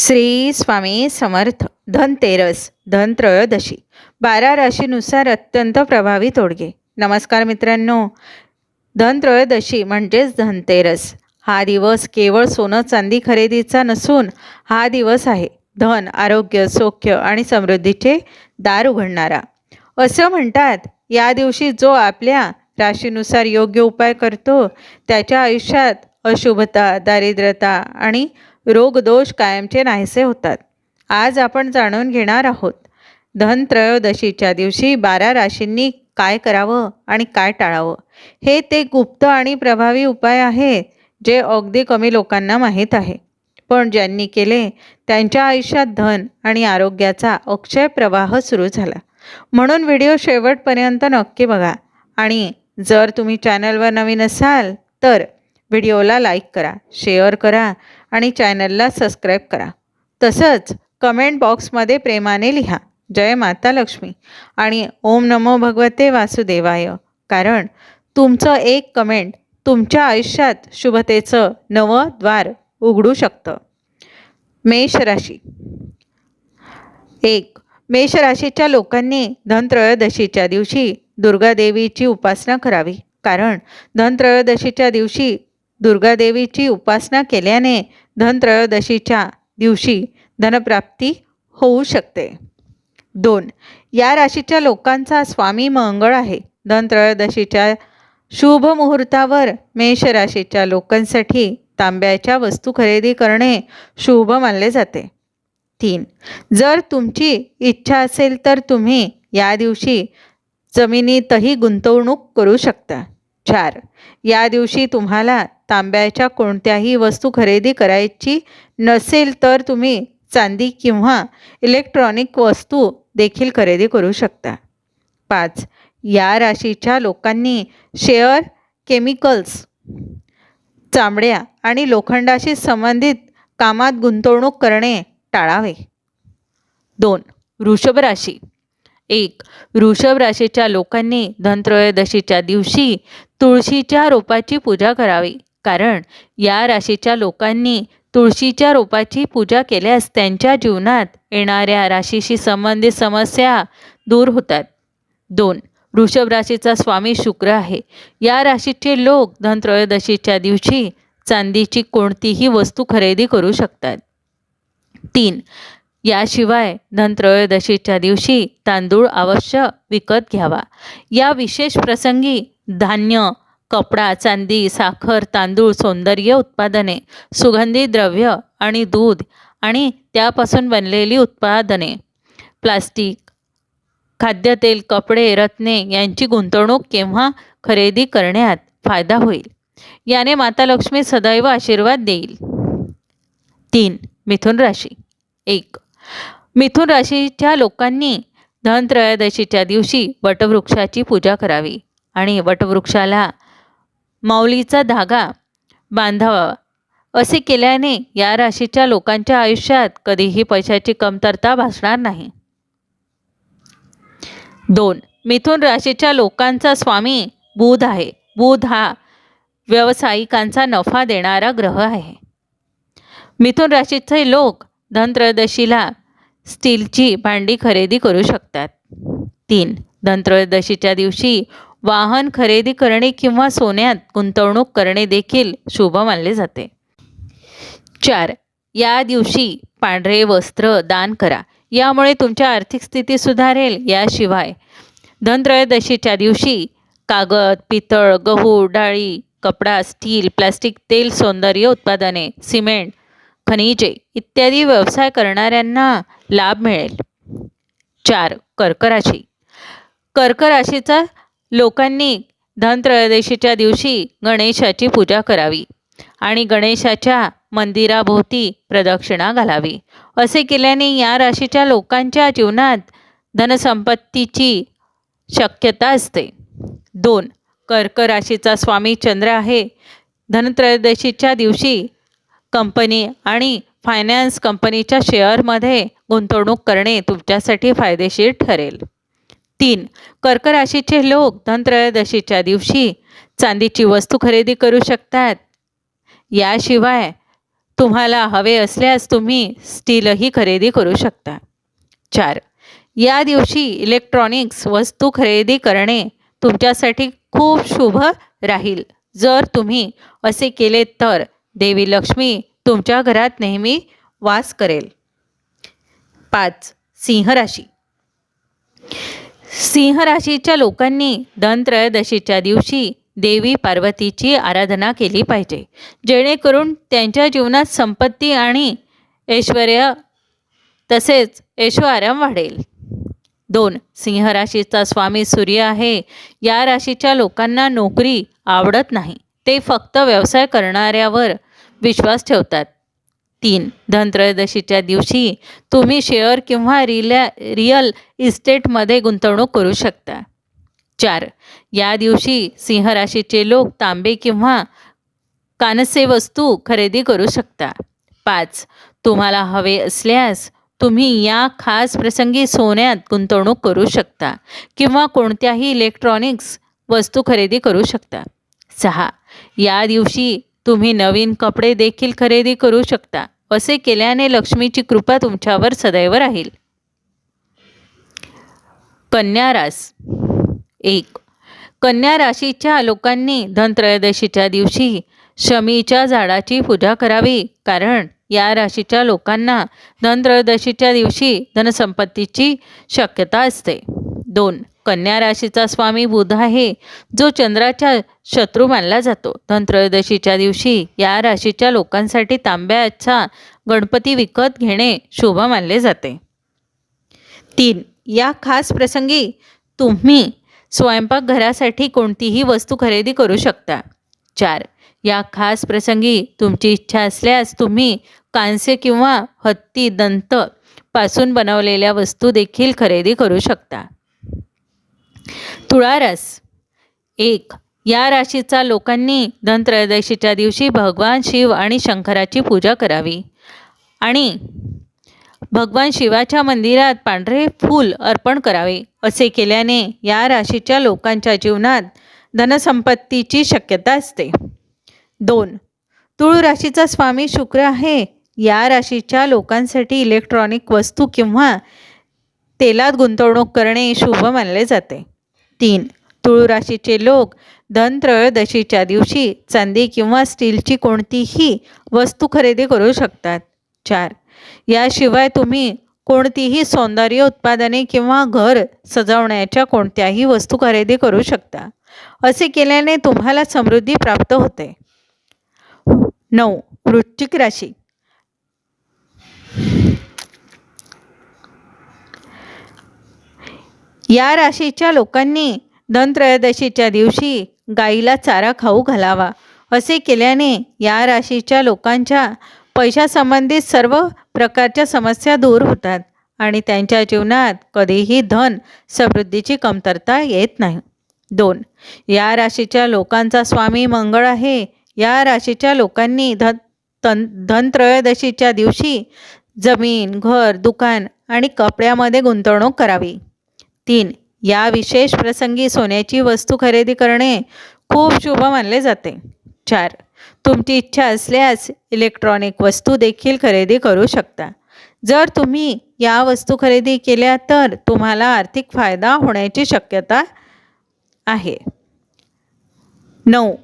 श्री स्वामी समर्थ. धनतेरस धनत्रयोदशी बारा राशीनुसार अत्यंत प्रभावी तोडगे. नमस्कार मित्रांनो. धनत्रयोदशी म्हणजेच धनतेरस हा दिवस केवळ सोनं चांदी खरेदीचा नसून हा दिवस आहे. धन आरोग्य सौख्य आणि समृद्धीचे दार उघडणारा. असं म्हणतात या दिवशी जो आपल्या राशीनुसार योग्य उपाय करतो त्याच्या आयुष्यात अशुभता दारिद्र्यता आणि रोगदोष कायमचे नाहीसे होतात. आज आपण जाणून घेणार आहोत धन त्रयोदशीच्या दिवशी बारा राशींनी काय करावं आणि काय टाळावं? हे ते गुप्त आणि प्रभावी उपाय आहेत जे अगदी कमी लोकांना माहीत आहे. पण ज्यांनी केले त्यांच्या आयुष्यात धन आणि आरोग्याचा अक्षय प्रवाह सुरू झाला. म्हणून व्हिडिओ शेवटपर्यंत नक्की बघा आणि जर तुम्ही चॅनलवर नवीन असाल तर व्हिडिओला लाईक करा शेअर करा आणि चॅनलला सबस्क्राईब करा. तसंच कमेंट बॉक्समध्ये प्रेमाने लिहा. जय माता लक्ष्मी. आणि ओम नमो भगवते वासुदेवाय. कारण तुमचं एक कमेंट तुमच्या आयुष्यात शुभतेचं नवं द्वार उघडू शकतं. मेष राशी. एक मेष राशीच्या लोकांनी धनत्रयोदशीच्या दिवशी दुर्गादेवीची उपासना करावी. कारण धनत्रयोदशीच्या दिवशी दुर्गादेवीची उपासना केल्याने धनत्रयोदशीच्या दिवशी धनप्राप्ती होऊ शकते. दोन या राशीच्या लोकांचा स्वामी मंगळ आहे. धनत्रयोदशीच्या शुभ मुहूर्तावर मेष राशीच्या लोकांसाठी तांब्याच्या वस्तू खरेदी करणे शुभ मानले जाते. तीन जर तुमची इच्छा असेल तर तुम्ही या दिवशी जमिनीतही गुंतवणूक करू शकता. चार या दिवशी तुम्हाला तांब्याच्या कोणत्याही वस्तू खरेदी करायची नसेल तर तुम्ही चांदी किंवा इलेक्ट्रॉनिक वस्तू देखील खरेदी करू शकता. पाच. या राशीच्या लोकांनी शेअर केमिकल्स चामड्या आणि लोखंडाशी संबंधित कामात गुंतवणूक करणे टाळावे. दोन. वृषभ राशी. एक. वृषभ राशीच्या लोकांनी धनत्रयोदशीच्या दिवशी तुळशीच्या रोपाची पूजा करावी. कारण या राशीच्या लोकांनी तुळशीच्या रोपाची पूजा केल्यास त्यांच्या जीवनात येणाऱ्या राशीशी संबंधित समस्या दूर होतात. दोन. वृषभ राशीचा स्वामी शुक्र आहे. या राशीचे लोक धनत्रयोदशीच्या दिवशी चांदीची कोणतीही वस्तू खरेदी करू शकतात. तीन. याशिवाय धनत्रयोदशीच्या दिवशी तांदूळ अवश्य विकत घ्यावा. या विशेष प्रसंगी धान्य कपडा चांदी साखर तांदूळ सौंदर्य उत्पादने सुगंधी द्रव्य आणि दूध आणि त्यापासून बनलेली उत्पादने प्लास्टिक खाद्यतेल कपडे रत्ने यांची गुंतवणूक केव्हा खरेदी करण्यात फायदा होईल? याने माता लक्ष्मी सदैव आशीर्वाद देईल. तीन मिथुन राशी. एक मिथुन राशीच्या लोकांनी धनत्रयोदशीच्या दिवशी वटवृक्षाची पूजा करावी आणि वटवृक्षाला माऊलीचा धागा बांधावा. असे केल्याने या राशीच्या लोकांच्या आयुष्यात कधीही पैशाची कमतरता भासणार नाही. दोन मिथुन राशीच्या लोकांचा स्वामी बुध आहे. बुध हा व्यावसायिकांचा नफा देणारा ग्रह आहे. मिथुन राशीचे लोक धनत्रयोदशीला स्टीलची भांडी खरेदी करू शकतात. तीन धनत्रयोदशीच्या दिवशी वाहन खरेदी करणे किंवा सोन्यात गुंतवणूक करणे देखील शुभ मानले जाते. चार या दिवशी पांढरे वस्त्र दान करा. यामुळे तुमच्या आर्थिक स्थिती सुधारेल. याशिवाय धनत्रयोदशीच्या दिवशी कागद पितळ गहू डाळी कपडा स्टील प्लास्टिक तेल सौंदर्य उत्पादने सिमेंट खनिजे इत्यादी व्यवसाय करणाऱ्यांना लाभ मिळेल. चार कर्क राशी कर्क राशीचा लोकांनी धनत्रयोदशीच्या दिवशी गणेशाची पूजा करावी आणि गणेशाच्या मंदिराभोवती प्रदक्षिणा घालावी. असे केल्याने या राशीच्या लोकांच्या जीवनात धनसंपत्तीची शक्यता असते. दोन कर्क राशीचा स्वामी चंद्र आहे. धनत्रयोदशीच्या दिवशी कंपनी आणि फायनान्स कंपनीच्या शेअरमध्ये गुंतवणूक करणे तुमच्यासाठी फायदेशीर ठरेल. तीन कर्क राशीचे लोक धनत्रयोदशीच्या दिवशी चांदीची वस्तू खरेदी करू शकतात. याशिवाय तुम्हाला हवे असल्यास तुम्ही स्टीलही खरेदी करू शकता. चार या दिवशी इलेक्ट्रॉनिक्स वस्तू खरेदी करणे तुमच्यासाठी खूप शुभ राहील. जर तुम्ही असे केले तर देवी लक्ष्मी तुमच्या घरात नेहमी वास करेल. पाच सिंह राशी. सिंह राशीच्या लोकांनी धनत्रयोदशीच्या दिवशी देवी पार्वतीची आराधना केली पाहिजे. जेणेकरून त्यांच्या जीवनात संपत्ती आणि ऐश्वर तसेच ऐश्वर्याम वाढेल. दोन सिंह राशीचा स्वामी सूर्य आहे. या राशीच्या लोकांना नोकरी आवडत नाही. ते फक्त व्यवसाय करणाऱ्यावर विश्वास ठेवतात. तीन धनत्रयोदशीच्या दिवशी तुम्ही शेअर किंवा रिल्या रिअल इस्टेटमध्ये गुंतवणूक करू शकता. चार या दिवशी सिंह राशीचे लोक तांबे किंवा कानसे वस्तू खरेदी करू शकता. पाच तुम्हाला हवे असल्यास तुम्ही या खास प्रसंगी सोन्यात गुंतवणूक करू शकता किंवा कोणत्याही इलेक्ट्रॉनिक्स वस्तू खरेदी करू शकता. सहा या दिवशी तुम्ही नवीन कपडे देखील खरेदी करू शकता असे केल्याने लक्ष्मीची कृपा तुमच्यावर सदैव राहील. कन्या रास. एक. कन्या राशीच्या लोकांनी धनत्रयोदशीच्या दिवशी शमीच्या झाडाची पूजा करावी कारण या राशीच्या लोकांना धनत्रयोदशीच्या दिवशी धनसंपत्तीची शक्यता असते. दोन. कन्या राशीचा स्वामी बुध आहे जो चंद्राच्या शत्रू मानला जातो. धनत्रयोदशीच्या दिवशी या राशीच्या लोकांसाठी तांब्याचा गणपती विकत घेणे शुभ मानले जाते. तीन या खास प्रसंगी तुम्ही स्वयंपाकघरासाठी कोणतीही वस्तू खरेदी करू शकता. चार या खास प्रसंगी तुमची इच्छा असल्यास तुम्ही कांस्य किंवा हत्ती दंत पासून बनवलेल्या वस्तू देखील खरेदी करू शकता. तुळारस एक या राशीचा लोकांनी धनत्रयोदशीच्या दिवशी भगवान शिव आणि शंकराची पूजा करावी. आणि भगवान शिवाच्या मंदिरात पांढरे फूल अर्पण करावे असे केल्याने या राशीच्या लोकांच्या जीवनात धनसंपत्तीची शक्यता असते. दोन तुळ राशीचा स्वामी शुक्र आहे. या राशीच्या लोकांसाठी इलेक्ट्रॉनिक वस्तू किंवा तेलात गुंतवणूक करणे शुभ मानले जाते. तीन. तुळू राशीचे लोक धनत्रयोदशीच्या दिवशी चांदी किंवा स्टीलची कोणतीही वस्तू खरेदी करू शकतात. चार. याशिवाय तुम्ही कोणतीही सौंदर्य उत्पादने किंवा घर सजवण्याच्या कोणत्याही वस्तू खरेदी करू शकता. असे केल्याने तुम्हाला समृद्धी प्राप्त होते. नऊ. वृश्चिक राशी. या राशीच्या लोकांनी धनत्रयोदशीच्या दिवशी गाईला चारा खाऊ घालावा. असे केल्याने या राशीच्या लोकांच्या पैशासंबंधित सर्व प्रकारच्या समस्या दूर होतात आणि त्यांच्या जीवनात कधीही धन समृद्धीची कमतरता येत नाही. दोन या राशीच्या लोकांचा स्वामी मंगळ आहे. या राशीच्या लोकांनी धन तन धनत्रयोदशीच्या दिवशी जमीन घर दुकान आणि कपड्यामध्ये गुंतवणूक करावी. तीन. या विशेष प्रसंगी सोन्याची वस्तू खरेदी करणे खूप शुभ मानले जाते. चार. तुमची इच्छा असल्यास इलेक्ट्रॉनिक वस्तू देखील खरेदी करू शकता. जर तुम्ही या वस्तू खरेदी केल्या तर तुम्हाला आर्थिक फायदा होण्याची शक्यता आहे. नऊ.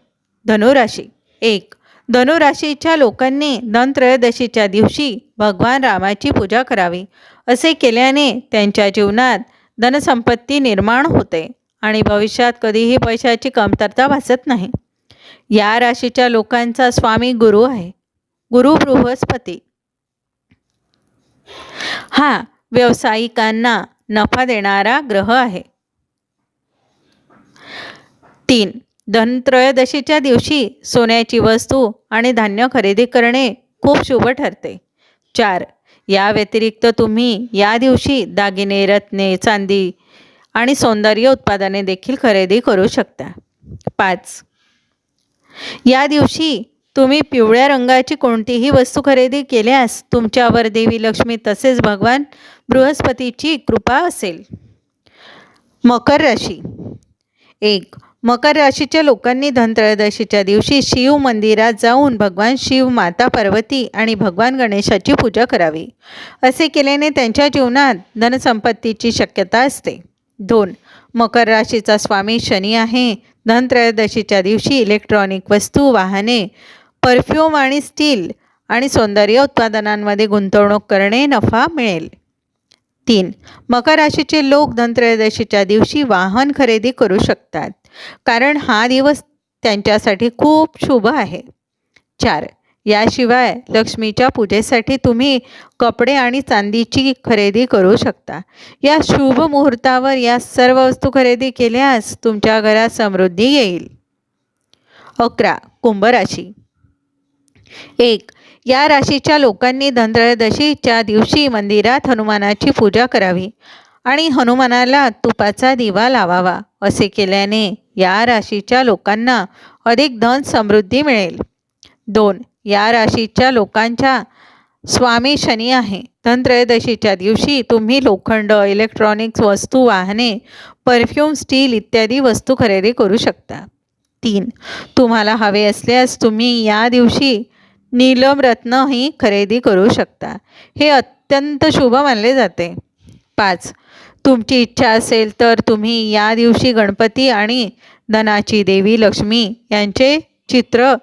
धनुराशी. एक. धनुराशीच्या लोकांनी धनत्रयोदशीच्या दिवशी भगवान रामाची पूजा करावी. असे केल्याने त्यांच्या जीवनात धनसंपत्ती निर्माण होते आणि भविष्यात कधीही पैशाची कमतरता भासत नाही. या राशीच्या लोकांचा स्वामी गुरु आहे. गुरु बृहस्पती. हा व्यावसायिकांना नफा देणारा ग्रह आहे. तीन धनत्रयोदशीच्या दिवशी सोन्याची वस्तू आणि धान्य खरेदी करणे खूप शुभ ठरते. चार या व्यतिरिक्त तुम्ही या दिवशी दागिने रत्ने चांदी आणि सौंदर्य उत्पादने देखील खरेदी करू शकता. पाच. या दिवशी तुम्ही पिवळ्या रंगाची कोणतीही वस्तू खरेदी केल्यास तुमच्यावर देवी लक्ष्मी तसेच भगवान बृहस्पतीची कृपा असेल. मकर राशी. एक. मकर राशीच्या लोकांनी धनत्रयोदशीच्या दिवशी शिव मंदिरात जाऊन भगवान शिव माता पार्वती आणि भगवान गणेशाची पूजा करावी. असे केल्याने त्यांच्या जीवनात धनसंपत्तीची शक्यता असते. दोन मकर राशीचा स्वामी शनी आहे. धनत्रयोदशीच्या दिवशी इलेक्ट्रॉनिक वस्तू वाहने परफ्यूम आणि स्टील आणि सौंदर्य उत्पादनांमध्ये गुंतवणूक करणे नफा मिळेल. तीन. मकर राशीचे लोक धनत्रयोदशीच्या दिवशी वाहन खरेदी करू शकतात. कारण हा दिवस त्यांच्यासाठी खूप शुभ आहे. चार. याशिवाय लक्ष्मीच्या पूजेसाठी तुम्ही कपडे आणि चांदीची खरेदी करू शकता. या शुभ मुहूर्तावर या सर्व वस्तू खरेदी केल्यास तुमच्या घरात समृद्धी येईल. अकरा. कुंभ राशी एक. या राशीच्या लोकांनी धनत्रयोदशीच्या दिवशी मंदिरात हनुमानाची पूजा करावी आणि हनुमानाला तुपाचा दिवा लावावा असे केल्याने या राशीच्या लोकांना अधिक धन समृद्धी मिळेल. दोन या राशीच्या लोकांच्या स्वामी शनी आहे. धनत्रयोदशीच्या दिवशी तुम्ही लोखंड इलेक्ट्रॉनिक्स वस्तू वाहने परफ्यूम स्टील इत्यादी वस्तू खरेदी करू शकता. तीन तुम्हाला हवे असल्यास तुम्ही या दिवशी नीलम रत्नही खरेदी करू शकता. हे अत्यंत शुभ मानले जाते. पाच. तुमची इच्छा असेल तर तुम्ही या दिवशी गणपती आणि धनाची देवी लक्ष्मी यांचे चित्र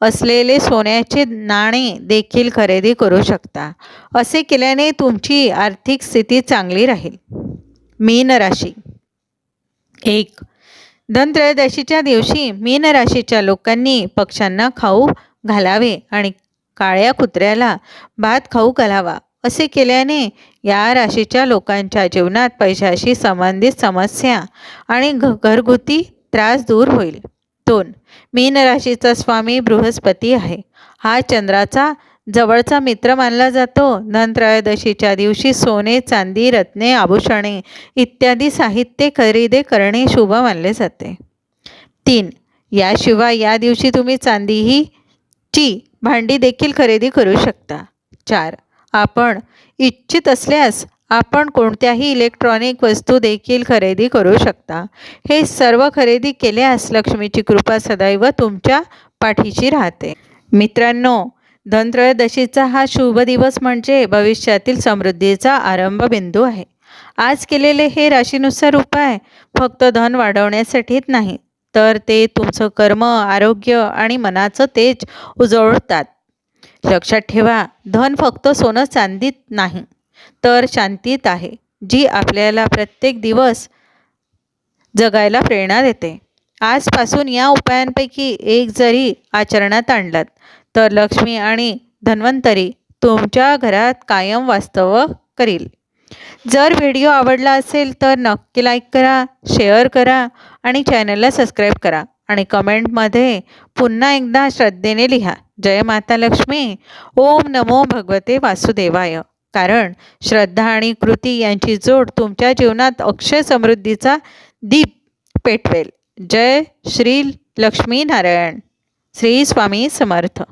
असलेले सोन्याचे नाणे देखील खरेदी करू शकता. असे केल्याने तुमची आर्थिक स्थिती चांगली राहील. मीन राशी. एक. धनत्रयोदशीच्या दिवशी मीन राशीच्या लोकांनी पक्ष्यांना खाऊ घालावे आणि काळ्या कुत्र्याला भात खाऊ घालावा असे केल्याने या राशीच्या लोकांच्या जीवनात पैशाशी संबंधित समस्या आणि घ घरगुती त्रास दूर होईल. दोन मीन राशीचा स्वामी बृहस्पती आहे. हा चंद्राचा जवळचा मित्र मानला जातो. धनत्रयोदशीच्या दिवशी सोने चांदी रत्ने आभूषणे इत्यादी साहित्य खरेदी करणे शुभ मानले जाते. तीन याशिवाय या दिवशी तुम्ही चांदीही ची भांडी देखील खरेदी करू शकता. चार आपण इच्छित असल्यास आपण कोणत्याही इलेक्ट्रॉनिक वस्तू देखील खरेदी करू शकता. हे सर्व खरेदी केल्यास लक्ष्मीची कृपा सदैव तुमच्या पाठीशी राहते. मित्रांनो धनत्रयोदशीचा हा शुभ दिवस म्हणजे भविष्यातील समृद्धीचा आरंभ बिंदू आहे. आज केलेले हे राशीनुसार उपाय फक्त धन वाढवण्यासाठीच नाही तर ते तुमचं कर्म आरोग्य आणि मनाचं तेज उजळतात. लक्षात ठेवा धन फक्त सोनं चांदीत नाही तर शांतीत आहे जी आपल्याला प्रत्येक दिवस जगायला प्रेरणा देते. आजपासून या उपायांपैकी एक जरी आचरणात आणलात तर लक्ष्मी आणि धन्वंतरी तुमच्या घरात कायम वास्तव करील. जर व्हिडिओ आवडला असेल तर नक्की लाईक करा शेअर करा आणि चॅनलला सबस्क्राईब करा. आणि कमेंटमध्ये पुन्हा एकदा श्रद्धेने लिहा. जय माता लक्ष्मी. ओम नमो भगवते वासुदेवाय. कारण श्रद्धा आणि कृती यांची जोड तुमच्या जीवनात अक्षय समृद्धीचा दीप पेटवेल. जय श्री लक्ष्मी नारायण श्री स्वामी समर्थ.